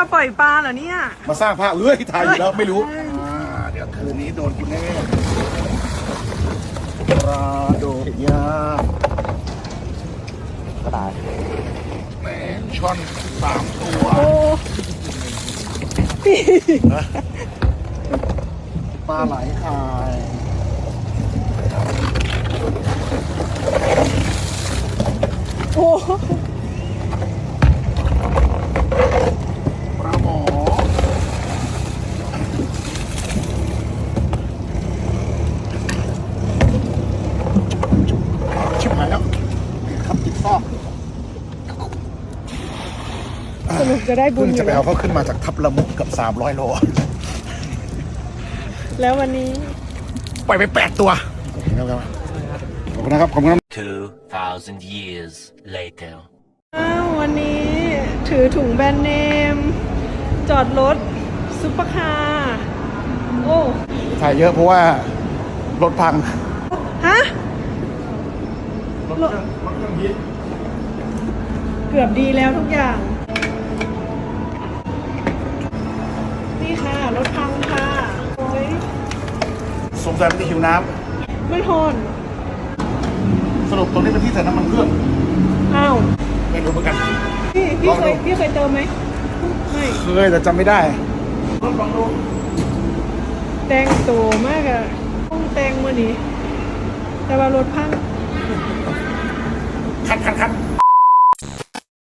มาปล่อยปลาเหรอเนี่ย มาสร้างภาพเอ้ยถ่ายอยู่แล้วไม่รู้อ่าเดี๋ยวคืนนี้โดนคุณแน่ปลาโดดยางกระต่ายแมงช่อนสามตัวโอ้ปลาไหลอายโอ้ ปลาหมอชิบหายแล้วครับติดซอก สรุปจะได้บุเพิ่ญงอจะยู่ไปเอาเขาขึ้นมาจากทับละมุกกับ 300 โล แล้ววันนี้ ปล่อยไป 8 ตัวขอบคุณครับ ขอบคุณครับ2,000 years later. อ้าววันนี้ถือถุงแบรนด์เนม จอดรถซุปเปอร์คาร์โอ้ ถ่ายเยอะเพราะว่ารถพัง ฮะ รถเครื่องรถเครื่องฮิต เกือบดีแล้วทุกอย่าง นี่ค่ะรถพังค่ะโอ้ยสงสัยมันจะหิวน้ไม่ทนำสรุปตรงนี้เป็นที่ใส่น้ำมันเครื่องอ้าวไม่รู้เหมือนกัน พี่พี่ลองเคดูยพี่เคยเติมไหมไม่เคยแต่จำไม่ได้รถลองดูแต่งตัวมากอะต้องแต่งมานี้แต่ว่ารถพังคัดคัดคัด